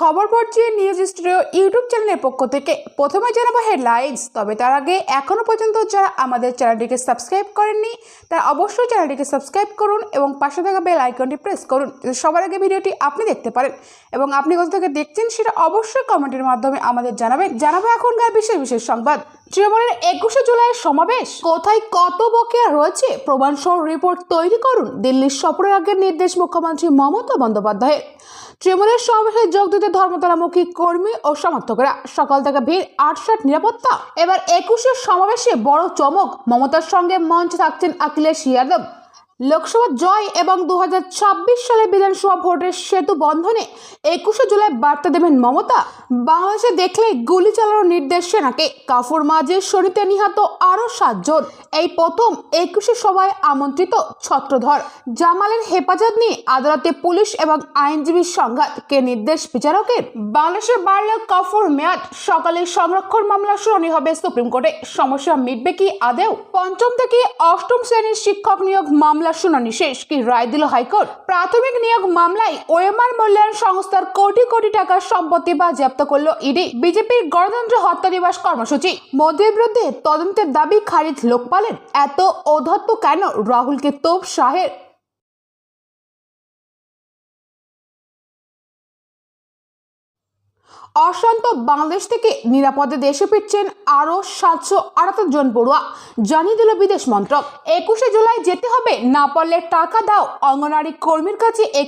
খবর পড়ছি news studio YouTube চ্যানেলের পক্ষ থেকে। প্রথমে জানাব হেডলাইন্স, তবে তার আগে এখনও পর্যন্ত যারা আমাদের চ্যানেলটিকে সাবস্ক্রাইব করেননি, তারা অবশ্যই চ্যানেলটিকে সাবস্ক্রাইব করুন এবং পাশে থাকা বেল আইকনটি প্রেস করুন সবার আগে ভিডিওটি আপনি দেখতে পারেন। এবং আপনি কোথা থেকে দেখছেন সেটা অবশ্যই কমেন্টের মাধ্যমে আমাদের জানাবেন। জানাব এখনকার বিশেষ বিশেষ সংবাদ। তৃণমূলের একুশে জুলাইয়ের সমাবেশ, কোথায় কত বকেয়া রয়েছে? প্রমাণ সহ রিপোর্ট তৈরি করুন। দিল্লির সফরের আগের নির্দেশ মুখ্যমন্ত্রী মমতা বন্দ্যোপাধ্যায়ের। তৃণমূলের সমাবেশে যোগ দিতে ধর্মতলামুখী কর্মী ও সমর্থকরা। সকাল থেকে ভিড়, আটষাট নিরাপত্তা। এবার একুশের সমাবেশে বড় চমক, মমতার সঙ্গে মঞ্চে থাকছেন অখিলেশ যাদব লোকসভা জয় এবং দু হাজার ছাব্বিশ সালে বিধানসভা ভোটের সেতু বন্ধনে একুশে জুলাই বার্তা দেবেন মমতা। বাংলাদেশে দেখলে গুলি চালানোর নির্দেশ সেনাকে। কাফুর মাঝে শনিতে নিহত আরও সাতজন। এই প্রথম একুশে সভায় আমন্ত্রিত ছত্রধর। জামালের হেফাজত নিয়ে আদালতে পুলিশ এবং আইনজীবীর সংঘাত কে নির্দেশ বিচারকের। বাংলাদেশে বাড়ল কাফুর মেয়াদ। সকালে সংরক্ষণ মামলা শুনানি হবে সুপ্রিম কোর্টে। সমস্যা মিটবে কি আদেও? পঞ্চম থেকে অষ্টম শ্রেণির শিক্ষক নিয়োগ মামলা শুনানি শেষ। কি রায় দিল হাইকোর্ট? প্রাথমিক নিয়োগ মামলায় ওএমআর মূল্যায়ন সংস্থার কোটি কোটি টাকার সম্পত্তি বাজেয়াপ্ত করল ইডি। বিজেপির গণতন্ত্র হত্যা দিবস কর্মসূচি। মোদীর বিরুদ্ধে তদন্তের দাবি খারিজ। লোকপালের এত অধত্ব কেন? রাহুলকে তোপ শাহের অশান্ত বাংলাদেশ থেকে নিরাপদে দেশে ফিরছেন আরও সাতশো আটাত্তর জন পড়ুয়া। জানিয়ে দিল বিদেশ মন্ত্রক। একুশে জুলাই যেতে হবে, না পারলে টাকা দাও। অঙ্গনারী কর্মীর কাছে এ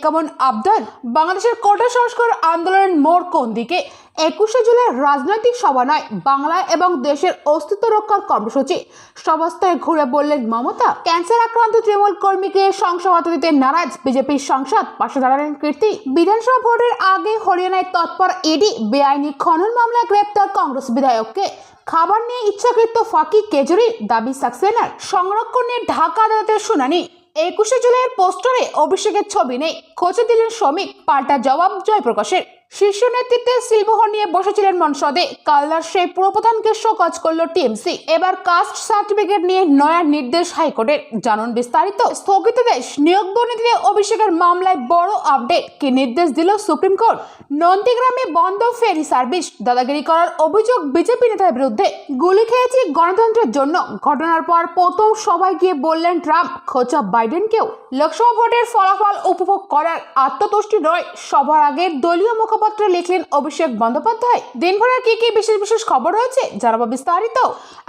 আবদার? বাংলাদেশের কোটা সংস্কার আন্দোলনের মোড় কোন দিকে? একুশে জুলাই রাজনৈতিক সভা নয়, বাংলা এবং দেশের অস্তিত্ব রক্ষার কর্মসূচি। সবস্থায় ঘুরে বললেন মমতা, ক্যান্সার আক্রান্ত তৃণমূল কর্মীকে সংসদ দিতে নারাজ। বিজেপির সংসদ পাশে দাঁড়ালেন কীর্তি, বিধানসভা ভোটের আগে হরিয়ানায় তৎপর ইডি বেআইনি খনন মামলায় গ্রেপ্তার কংগ্রেস বিধায়ককে। খাবার নিয়ে ইচ্ছাকৃত ফাঁকি কেজরির দাবি সাকসেনার। সংরক্ষণ নিয়ে ঢাকা আদালতের শুনানি। একুশে জুলাইয়ের পোস্টারে অভিষেকের ছবি নেই। খোঁজে দিলেন শ্রমিক, পাল্টা জবাব জয়প্রকাশের। শীর্ষ নেতৃত্বে শিল্পহর নিয়ে বসেছিলেন মনসদে। কালনার সেই পুরপ্রধানকে শোকজ করল টিএমসি এবার কাস্ট সার্টিফিকেট নিয়ে নয়া নির্দেশ হাইকোর্টের। জানুন বিস্তারিত। স্থগিতাদেশ নিয়োগ দুর্নীতিতে অভিষেকের মামলায় বড় আপডেট। কি নির্দেশ দিল সুপ্রিম কোর্ট? নন্দীগ্রামে বন্ধ ফেরি সার্ভিস। দাদাগিরি করার অভিযোগ বিজেপি নেতার বিরুদ্ধে। গুলি খেয়েছি গণতন্ত্রের জন্য। ঘটনার পর প্রথম সভায় গিয়ে বললেন ট্রাম্প, খোঁচা বাইডেনকেও। লোকসভা ভোটের ফলাফল উপভোগ করার আত্মতুষ্টি নয়। সবার আগে দলীয় মুখপাত্র লিখলেন অভিষেক বন্দ্যোপাধ্যায়। দিনভরের কি কি বিশেষ বিশেষ খবর রয়েছে জানাব বিস্তারিত।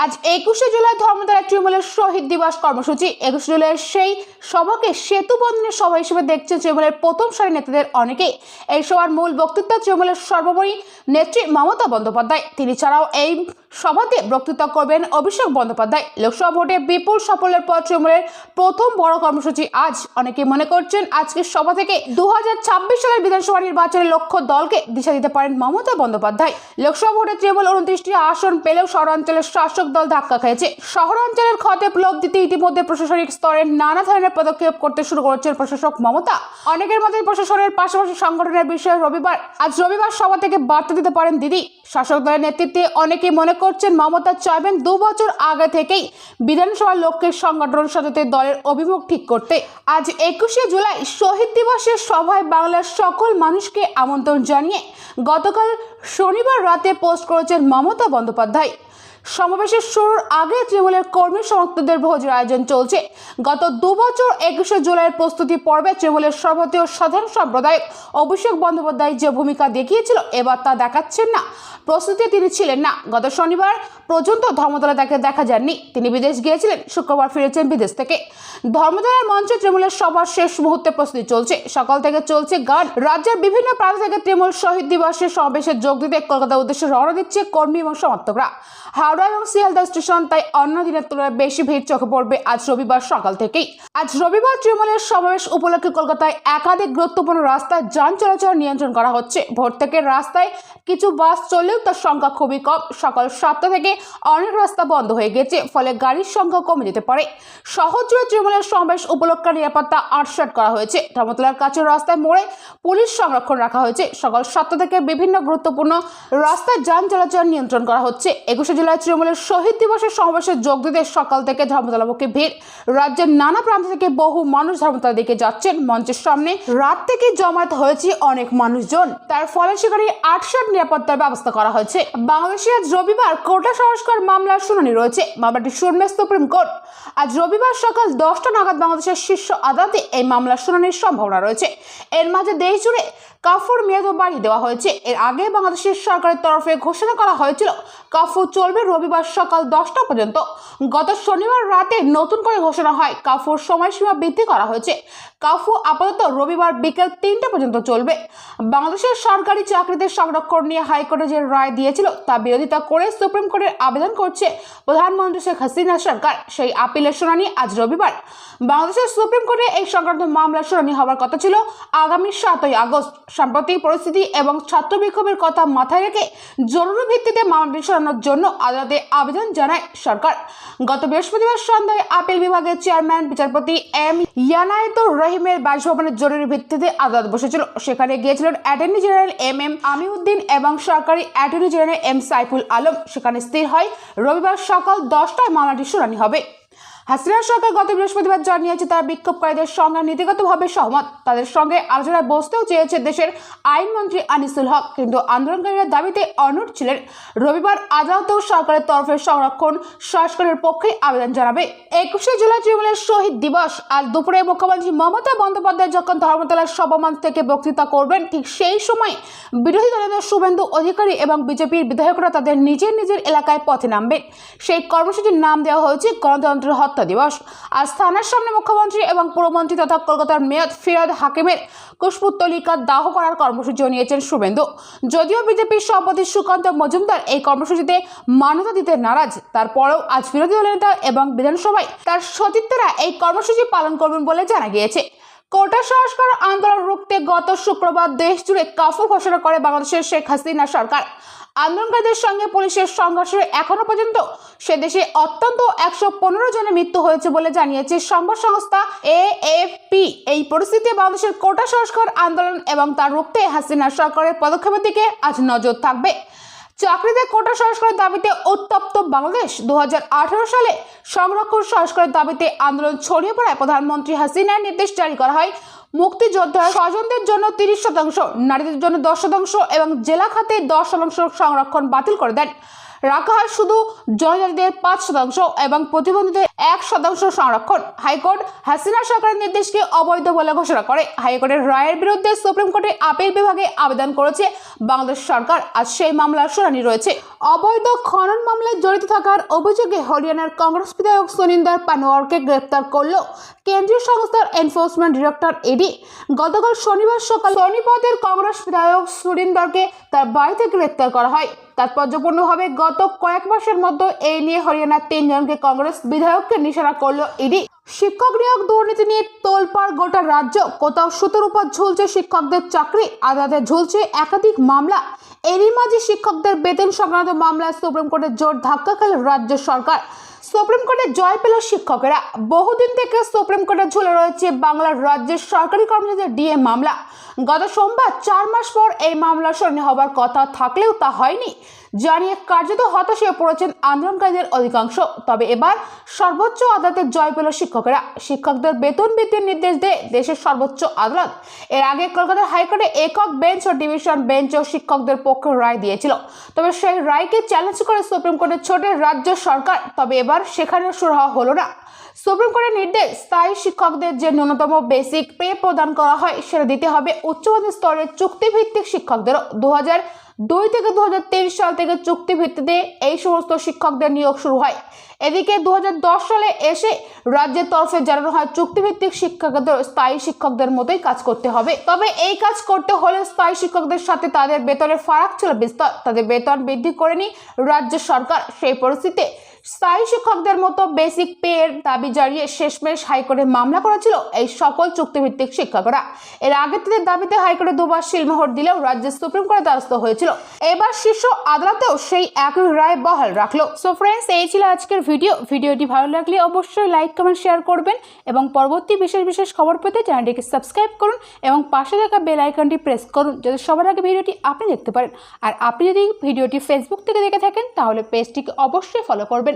আজ একুশে জুলাই ধর্মতলা তৃণমূলের শহীদ দিবস কর্মসূচি। একুশে জুলাইয়ের সেই সভাকে সেতু বন্ধনের সভা হিসেবে দেখছেন তৃণমূলের প্রথম সারি নেতাদের অনেকেই। এই সভার মূল বক্তৃতা তৃণমূলের সর্বোপরি নেত্রী মমতা বন্দ্যোপাধ্যায়। তিনি ছাড়াও এই সভাতে বক্তৃতা করবেন অভিষেক বন্দ্যোপাধ্যায়। লোকসভা ভোটে বিপুল সাফল্যের পর তৃণমূলের প্রথম বড় কর্মসূচি আজ অনেকে মনে করছেন আজকের সভা থেকে দু হাজার ছাব্বিশ সালের বিধানসভা নির্বাচনের লক্ষ্য দলকে দিশা দিতে পারেন মমতা বন্দ্যোপাধ্যায়। লোকসভা ভোটে তৃণমূল উনত্রিশটি আসন পেলেও শহরাঞ্চলের শাসক দল ধাক্কা খেয়েছে। শহরাঞ্চলের ক্ষতে প্লব দিতে ইতিমধ্যে প্রশাসনিক স্তরে নানা ধরনের পদক্ষেপ করতে শুরু করেছেন প্রশাসক মমতা। অনেকের মধ্যে প্রশাসনের পাশাপাশি সংগঠনের বিষয়ে রবিবার আজ রবিবার সভা থেকে বার্তা দিতে পারেন দিদি। শাসক দলের নেতৃত্বে অনেকেই মনে করছেন মমতা চাইবেন দু বছর আগে থেকেই বিধানসভার লক্ষ্যের সংগঠন সাজাতে দলের অভিমুখ ঠিক করতে। আজ একুশে জুলাই শহীদ দিবসের সভায় বাংলার সকল মানুষকে আমন্ত্রণ জানিয়ে গতকাল শনিবার রাতে পোস্ট করেছেন মমতা বন্দ্যোপাধ্যায়। সমাবেশের শুরুর আগে তৃণমূলের কর্মী সমর্থকদের ভোজের আয়োজন চলছে। গত দু বছর একুশে জুলাইয়ের প্রস্তুতি পর্বে তৃণমূলের সভাপতি ও সাধারণ সম্প্রদায়ক অভিষেক বন্দ্যোপাধ্যায় যে ভূমিকা দেখিয়েছিল, এবার তা দেখাচ্ছেন না। প্রস্তুতি তিনি ছিলেন না। গত শনিবার পর্যন্ত ধর্মতলা তাকে দেখা যাননি। তিনি বিদেশ গিয়েছিলেন, শুক্রবার ফিরেছেন বিদেশ থেকে। ধর্মতলার মঞ্চে তৃণমূলের সবার শেষ মুহূর্তে প্রস্তুতি চলছে। সকাল থেকে চলছে গান। রাজ্যের বিভিন্ন প্রান্ত থেকে তৃণমূল শহীদ দিবসের সমাবেশে যোগ দিতে কলকাতার উদ্দেশ্যে রওনা দিচ্ছে কর্মী এবং সমর্থকরা। হাওড়া এবং শিয়ালদা স্টেশন তাই অন্য দিনের তুলনায় বেশি ভিড় চোখে পড়বে আজ রবিবার সকাল থেকেই। আজ রবিবার তৃণমূলের সমাবেশ উপলক্ষে কলকাতায় একাধিক গুরুত্বপূর্ণ রাস্তায় যান চলাচল নিয়ন্ত্রণ করা হচ্ছে। ভোর থেকে রাস্তায় কিছু বাস চললেও তার সংখ্যা খুবই কম। সকাল সাতটা থেকে অনেক রাস্তা বন্ধ হয়ে গেছে, ফলে গাড়ির সংখ্যা কমে যেতে পারে। শহর জুড়ে তৃণমূলের সমাবেশ উপলক্ষে নিরাপত্তা আটসাট করা হয়েছে। ধর্মতলার কাছে রাস্তায় মোড়ে পুলিশ সংরক্ষণ রাখা হয়েছে। সকাল সাতটা থেকে বিভিন্ন গুরুত্বপূর্ণ রাস্তায় যান চলাচল নিয়ন্ত্রণ করা হচ্ছে। একুশে জুলাই তৃণমূলের শহীদ দিবসের সমাবেশে যোগ দিতে সকাল থেকে ধর্মতলামুখী ভিড়। রাজ্যের নানা প্রান্ত থেকে বহু মানুষ ধর্মতলা দিকে যাচ্ছেন মঞ্চের সামনে। রাত থেকে জমায়েত হয়েছে অনেক মানুষজন। তার ফলে সেখানে আটশোর নিরাপত্তার ব্যবস্থা করা হয়েছে। বাংলাদেশে আজ রবিবার কোটা সংস্কার মামলার শুনানি রয়েছে। মামলাটি শুনবে সুপ্রিম কোর্ট। আজ রবিবার সকাল দশটা নাগাদ বাংলাদেশের শীর্ষ আদালতে এই মামলার শুনানির সম্ভাবনা রয়েছে। এর মাঝে দেশ জুড়ে কাফুর মেয়াদও বাড়িয়ে দেওয়া হয়েছে। এর আগে বাংলাদেশের সরকারের তরফে ঘোষণা করা হয়েছিল কাফু চলবে রবিবার সকাল দশটা পর্যন্ত। গত শনিবার রাতে নতুন করে ঘোষণা হয়, কাফুর সময়সীমা বৃদ্ধি করা হয়েছে। কাফু আপাতত রবিবার বিকেল তিনটে পর্যন্ত চলবে। বাংলাদেশের সরকারি চাকরিদের সংরক্ষণ নিয়ে হাইকোর্টে যে রায় দিয়েছিল, তা বিরোধিতা করে সুপ্রিম কোর্টের আবেদন করছে প্রধানমন্ত্রী শেখ হাসিনা সরকার। সেই আপিলের শুনানি আজ রবিবার। বাংলাদেশের সুপ্রিম কোর্টে এই সংক্রান্ত মামলার শুনানি হওয়ার কথা ছিল আগামী সাতই আগস্ট। সাম্প্রতিক পরিস্থিতি এবং ছাত্র বিক্ষোভের কথা মাথায় রেখে জরুরি ভিত্তিতে মামলাটি সরানোর জন্য আদালতে আবেদন জানায় সরকার। গত বৃহস্পতিবার সন্ধ্যায় আপিল বিভাগের চেয়ারম্যান, বিচারপতি এম ইয়ানায়েতুর রহিমের বাসভবনের জরুরি ভিত্তিতে আদালত বসেছিল। সেখানে গিয়েছিলেন attorney general M M Aminuddin এবং সরকারি attorney general M Saiful Alam. সেখানে স্থির হয়। রবিবার সকাল দশটায় মামলাটি শুনানি হবে। হাসিনা সরকার গত বৃহস্পতিবার জানিয়েছে, তারা বিক্ষোভকারীদের সঙ্গে নীতিগতভাবে সহমত। তাদের সঙ্গে আলোচনায় বসতেও চেয়েছে দেশের আইনমন্ত্রী আনিসুল হক। কিন্তু আন্দোলনকারীরা দাবিতে অনড় ছিলেন, রবিবার আদালতেও সরকারের তরফে সংরক্ষণ সংস্কারের পক্ষে আবেদন জানাবে। একুশে জুলাই তৃণমূলের শহীদ দিবস আজ দুপুরে মুখ্যমন্ত্রী মমতা বন্দ্যোপাধ্যায় যখন ধর্মতলার সভামঞ্চ থেকে বক্তৃতা করবেন, ঠিক সেই সময় বিরোধী দলের শুভেন্দু অধিকারী এবং বিজেপির বিধায়করা তাদের নিজের নিজের এলাকায় পথে নামবেন। সেই কর্মসূচির নাম দেওয়া হয়েছে গণতন্ত্রের হত্যা দিবস। আজ থানার সামনে মুখ্যমন্ত্রী এবং পুরমন্ত্রী তথা কলকাতার মেয়র ফিরাদ হাকিমের কুশপুত্তলিকা দাহ করার কর্মসূচিও নিয়েছেন শুভেন্দু। যদিও বিজেপির সভাপতি সুকান্ত মজুমদার এই কর্মসূচিতে মান্যতা দিতে নারাজ, তারপরেও আজ বিরোধী দলের নেতা এবং বিধানসভায় তার সতীর্থরা এই কর্মসূচি পালন করবেন বলে জানা গিয়েছে। কোটা সংস্কার আন্দোলন রুখতে গত শুক্রবার দেশ জুড়ে কাফু ঘোষণা করে বাংলাদেশের শেখ হাসিনা সরকার। আন্দোলনকারীদের সঙ্গে পুলিশের সংঘর্ষে এখনও পর্যন্ত সে দেশে অত্যন্ত একশো পনেরো জনের মৃত্যু হয়েছে বলে জানিয়েছে সংবাদ সংস্থা এএফপি। এই পরিস্থিতিতে বাংলাদেশের কোটা সংস্কার আন্দোলন এবং তার রুখতে হাসিনা সরকারের পদক্ষেপের দিকে আজ নজর থাকবে। চাকরিতে কোটা সংস্কারের দাবিতে উত্তপ্ত বাংলাদেশ। দু হাজার আঠারো সালে সংরক্ষণ সংস্কারের দাবিতে আন্দোলন ছড়িয়ে পড়ায় প্রধানমন্ত্রী হাসিনার নির্দেশ জারি করা হয়। মুক্তিযোদ্ধা স্বজনদের জন্য তিরিশ শতাংশ, নারীদের জন্য দশ শতাংশ এবং জেলা খাতে দশ শতাংশ সংরক্ষণ বাতিল করে দেন। রাখা হয় শুধু জনজাতিদের পাঁচ শতাংশ এবং প্রতিবন্ধীদের এক শতাংশ সংরক্ষণ। হাইকোর্ট হাসিনা সরকারের নির্দেশকে অবৈধ বলে ঘোষণা করে। হাইকোর্টের রায়ের বিরুদ্ধে সুপ্রিম কোর্টে আপিল বিভাগে আবেদন করেছে বাংলাদেশ সরকার। আজ সেই মামলার শুনানি রয়েছে। অবৈধ খনন মামলায় জড়িত থাকার অভিযোগে হরিয়ানার কংগ্রেস বিধায়ক সুনিন্দর পানোয়ারকে গ্রেপ্তার করল কেন্দ্রীয় সংস্থার এনফোর্সমেন্ট ডিরেক্টর এডি। গতকাল শনিবার সকাল সোনিপথের কংগ্রেস বিধায়ক সুরিন্দরকে তার বাড়িতে গ্রেপ্তার করা হয়। তাৎপর্যপূর্ণভাবে গত কয়েক মাসের মধ্যে এই নিয়ে হরিয়ানার তিনজনকে কংগ্রেস বিধায়ককে নিশানা করল ইডি শিক্ষক নিয়োগ দুর্নীতি নিয়ে তোলপাড় গোটা রাজ্য। কোথাও সুতোর উপর ঝুলছে শিক্ষকদের চাকরি, আদালতে ঝুলছে একাধিক মামলা। এরই মাঝে শিক্ষকদের বেতন সংক্রান্ত মামলায় সুপ্রিম কোর্টে জোর ধাক্কা খেল রাজ্য সরকার। সুপ্রিম কোর্টে জয় পেল শিক্ষকেরা। বহুদিন থেকে সুপ্রিম কোর্টে ঝুলে রয়েছে বাংলার রাজ্যের সরকারি কর্মচারীদের ডিএ মামলা। গত সোমবার চার মাস পর এই মামলার শুনানি হবার কথা থাকলেও তা হয়নি। জানিয়ে কার্যত হতাশ পড়েছেন আন্দোলনকারীদের অধিকাংশ। তবে এবার সর্বোচ্চ আদালতে জয় পেল শিক্ষকেরা। শিক্ষকদের বেতন বৃদ্ধির নির্দেশ দেয় দেশের সর্বোচ্চ আদালত। এর আগে কলকাতার হাইকোর্টে একক বেঞ্চ ও ডিভিশন বেঞ্চ ও শিক্ষকদের পক্ষে রায় দিয়েছিল। তবে সেই রায়কে চ্যালেঞ্জ করে সুপ্রিম কোর্টে ছোটে রাজ্য সরকার। তবে এবার সেখানে সুরাহা হলো না। সুপ্রিম কোর্টের নির্দেশ, স্থায়ী শিক্ষকদের যে ন্যূনতম বেসিক পে প্রদান করা হয়, সেটা দিতে হবে উচ্চমাধ্যমিক স্তরের চুক্তিভিত্তিক শিক্ষকদেরও। দু হাজার দুই থেকে দু হাজার তেইশ সাল থেকে চুক্তি ভিত্তিতে এই সমস্ত শিক্ষকদের নিয়োগ শুরু হয়। এদিকে দু হাজার দশ সালে এসে রাজ্যের তরফে জানানো হয়, চুক্তিভিত্তিক শিক্ষকদের স্থায়ী শিক্ষকদের মতোই কাজ করতে হবে। তবে এই কাজ করতে হলে স্থায়ী শিক্ষকদের সাথে তাদের বেতনের ফারাক ছিল বিস্তর। তাদের বেতন বৃদ্ধি করেনি রাজ্য সরকার। সেই পরিস্থিতিতে স্থায়ী শিক্ষকদের মতো বেসিক পের দাবি জানিয়ে শেষমেশ হাইকোর্টে মামলা করেছিল এই সকল চুক্তিভিত্তিক শিক্ষকরা। এর আগে তাদের দাবিতে হাইকোর্টে দুবার শিলমোহর দিলেও রাজ্যের সুপ্রিম কোর্টে দ্বারস্থ হয়েছিল। এবার শীর্ষ আদালতেও সেই একই রায় বহাল রাখল। সো ফ্রেন্ডস এই ছিল আজকের ভিডিও ভিডিওটি ভালো লাগলে অবশ্যই লাইক কমেন্ট শেয়ার করবেন এবং পরবর্তী বিশেষ বিশেষ খবর পেতে চ্যানেলটিকে সাবস্ক্রাইব করুন এবং পাশে থাকা বেল আইকনটি প্রেস করুন যাতে সবার আগে ভিডিওটি আপনি দেখতে পারেন। আর আপনি যদি ভিডিওটি ফেসবুক থেকে দেখে থাকেন, তাহলে পেজটিকে অবশ্যই ফলো করবেন।